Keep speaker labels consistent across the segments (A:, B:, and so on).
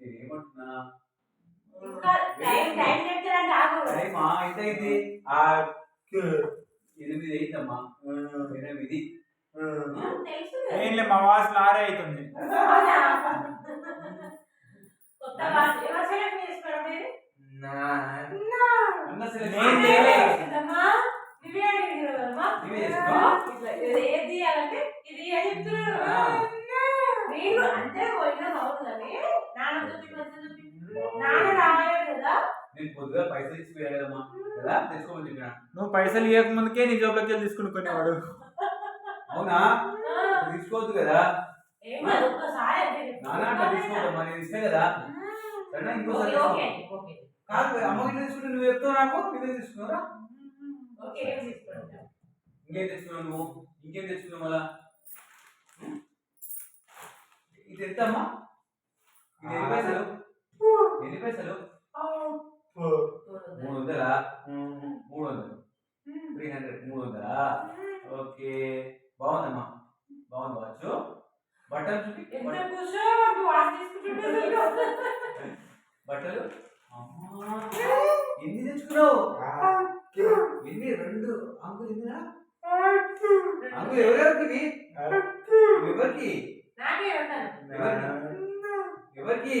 A: నేనేమంటున్నా? టైమా ఎంత అయింది ఎనిమిది అయిందమ్మా ఎనిమిది
B: ఏంలే మా వాస్ లారీ అవుతుంది
C: అవునా? కొత్త వాచ్ ఎవరు సెలెక్ట్ చేసుకోవడం మీరు
A: అన్న సరే
B: నేను చేయలే.
C: ఏంటమ్మా? నువ్వే అడిగినావు కదమ్మా?
A: నువ్వే చేసుకున్నావా?
C: ఇట్లా ఇది ఏది? తీయాలంటే ఇది అని చెప్తున్నాడు. నేను అంటే పోయినా అవును కానీ నాన్న చూపి మంచి చూపి. నాన్న రాలేదు కదా.
A: నేను పొద్దుగా పైసలు ఇచ్చి పోయా కదమ్మా. కదా? తెచ్చుకోమని చెప్పిన.
B: నువ్వు పైసలు ఇవ్వక ముందుకే నీ జోబులోకి వెళ్ళి తీసుకుని కొనేవాడు.
A: అవునా. తీసుకోవద్దు కదా. తీసుకోవద్దమ్మా నేను ఇస్తే కదా. సరేనా? ఇంకోసారి. కాదు అమ్మకి తీసుకుంటే నువ్వు చెప్తావు నాకు నువ్వే తీసుకున్నారా? ఇంకేం తెచ్చుకున్నావు నువ్వు? ఇంకేం తెచ్చుకున్నావు మళ్ళా? ఇది ఎంత అమ్మా ఇది ఎన్ని పైసలు? ఎన్ని పైసలు? మూడు వందలా? మూడు వందలు. త్రీ హండ్రెడ్ మూడు వందలా? ఓకే. బాగుందమ్మా. బాగుంది వాచ్ బట్టలు చూపి బట్టలు. అమ్మా. ఎన్ని తెచ్చుకున్నావు? ఎన్ని? రెండు. అంకులు ఎన్నిరా? ఎవరెవరికి? ఎవరికి? ఎవరికి?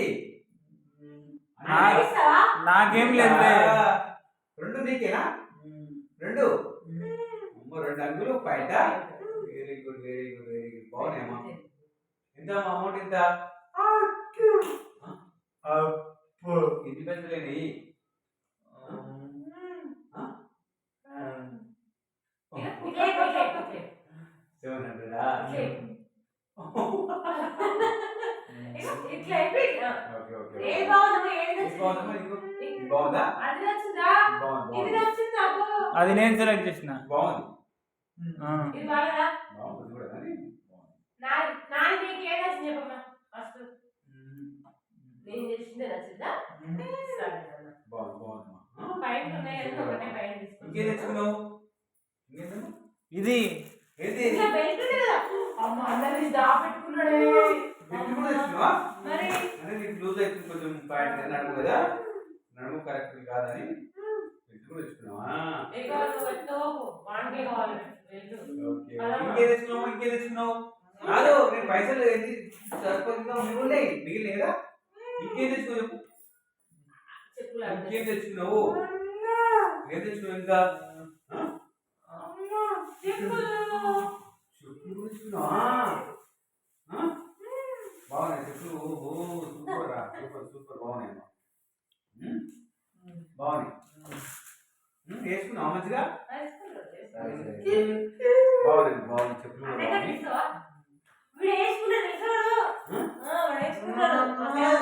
B: నాకేం లేదులే.
A: రెండు నీకేనా? రెండు? రెండు అంగులు బయట very good very good very good బాగున్నాయమ్మా. ఎంత అమౌంట్ ఎంత? ఎన్ని పైసలేని
C: ఇట్లే, ఇట్లే, ఇట్లే.
A: సెవెన్ హండ్రెడా
C: ఇట్లే. ఇట్లా.
A: ఓకే ఓకే
C: ఏది నచ్చింది?
A: బాగుందా?
C: అది నచ్చిందా? ఇది
A: బాగుంది.
C: నచ్చింది? నాకు
B: అది నేను సెలెక్ట్ చేసిన.
A: బాగుంది.
B: ఆ.
C: ఇది
A: బాగుంది? ఇది కూడా కానీ బాగుంది.
C: నా నాన్న నీకు ఏది నచ్చింది చెప్పమ్మా? ఫస్ట్. నేను చేసిందే నచ్చిందా? సరే నాన్న.
A: బాగుంది బాగుందమ్మా. ఆ?
C: పాయింట్లు ఉన్నాయి? కదా ఒకటే పాయింట్ తీసుకో.
A: ఇంకేం తెచ్చుకున్నావు ఇంకేందమ్మా
B: ఇది.
C: బెల్ట్ అమ్మ అందరి దా మరి?
A: నీకు లూజ్ కొంచెం ప్యాంట్ నడుము కదా? నడుము కరెక్ట్ కాదని తెచ్చుకున్నావా ఇంకేం తెచ్చుకున్నావు? ఇంకేం తెచ్చుకున్నావు? కాదు నేను పైసలు సరిపోతుందా ఉన్నాయి మిగిలిన కదా? ఇంకేం తెచ్చుకున్నావు చెప్పు. ఇంకేం తెచ్చుకున్నావు? ఏం తెచ్చుకున్నావు ఇంకా?
C: చెప్పులు.
A: తెచ్చుకున్నావా ఆ? బాగున్నాయి చెప్పులు ఓ సూపర్ రా సూపర్ సూపర్ బాగున్నాయి అమ్మా. ఉమ్? బాగున్నాయి ఉమ్, వేసుకున్నావా మంచిగా సరే సరే బాగున్నాయి బాగున్నాయి చెప్పులు కూడా
C: అన్నయ్య
A: బాగున్నాయి
C: తీసుకోవా? వీడు వేసుకున్నాడు తెలుసా వాడు? ఆ, వాడు వేసుకున్నాడు. అసలు,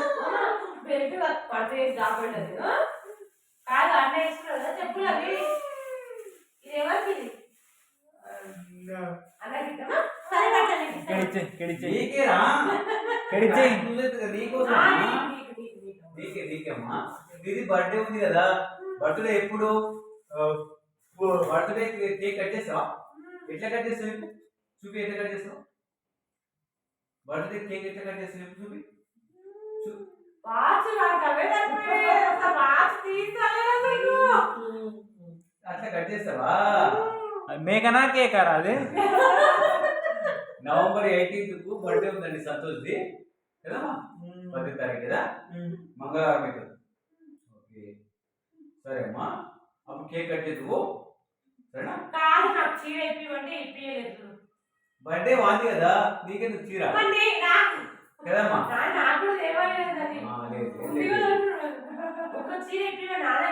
C: బెల్ట్ పడితే జాబడ్డది ఆ? కాదు అన్న వేసుకున్నాడు చెప్పులు అవి. ఇది ఎవరికి
A: నీకేరా
B: కెడిచే
A: నీకోసం.
C: నీకే
A: నీకేమ్మా? ఇది బర్త్డే ఉంది కదా. బర్త్డే ఎప్పుడు? బర్త్డే కేక్ కట్ చేస్తావా? ఎట్లా కట్ చేస్తావు చూపి ఎట్లా కట్ చేస్తావు? బర్త్డే కేక్ ఎట్లా కట్ చేస్తావు చూపి. అట్లా కట్ చేస్తావా?
B: మేకనా కేకారా అది?
A: నవంబర్ ఎయిటీన్త్కు బర్త్డే ఉందండి సంతోష్ది. కదమ్మా పది తారీఖు కదా? మంగళవారం ఓకే సరే అమ్మా అప్పుడు కేక్ కట్ చేద్దువు సరేనా?
C: కాదు నాకు చీర ఇప్పివంటే ఇప్పియలేదు
A: బర్త్డే వాంది కదా నీకెందుకు చీర?
C: మరి నే- నాకు.
A: కదమ్మా.
C: నా- నాకు కూడా తేవాలేదు అది.
A: ఆ, లేదు, లేదు,
C: ఉంది
A: లేదు.
C: కదా. ఒక చీర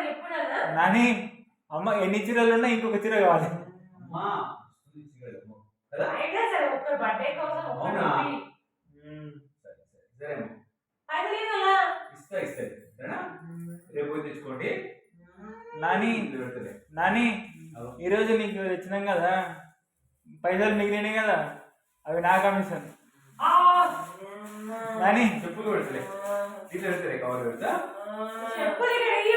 C: ఎప్పుడన్నా
B: నాని అమ్మ ఎన్ని చీరలు ఉన్నా ఇంకొక చీర కావాలి.
A: అమ్మా చీరలు. కదా?
C: అయినా సరే ఒక్క బర్త్డే కోసం
A: అవునా? సరే సరే సరే. అమ్మా
C: పైసలు ఇవ్వాలా?
A: ఇస్తా ఇస్తా. సరేనా రేపు తెచ్చుకోండి.
B: నాని నాని ఈరోజు నీకు తెచ్చినాం కదా. పైసలు మిగిలినాయి కదా. అవి నా కమిషన్.
C: ఆ,
B: నాని
A: చెప్పులు పెడుతుంది ఇంట్లో పెడుతుంది కవర్ పెడతా.
C: చెప్పులు ఇక్కడ వెయ్యి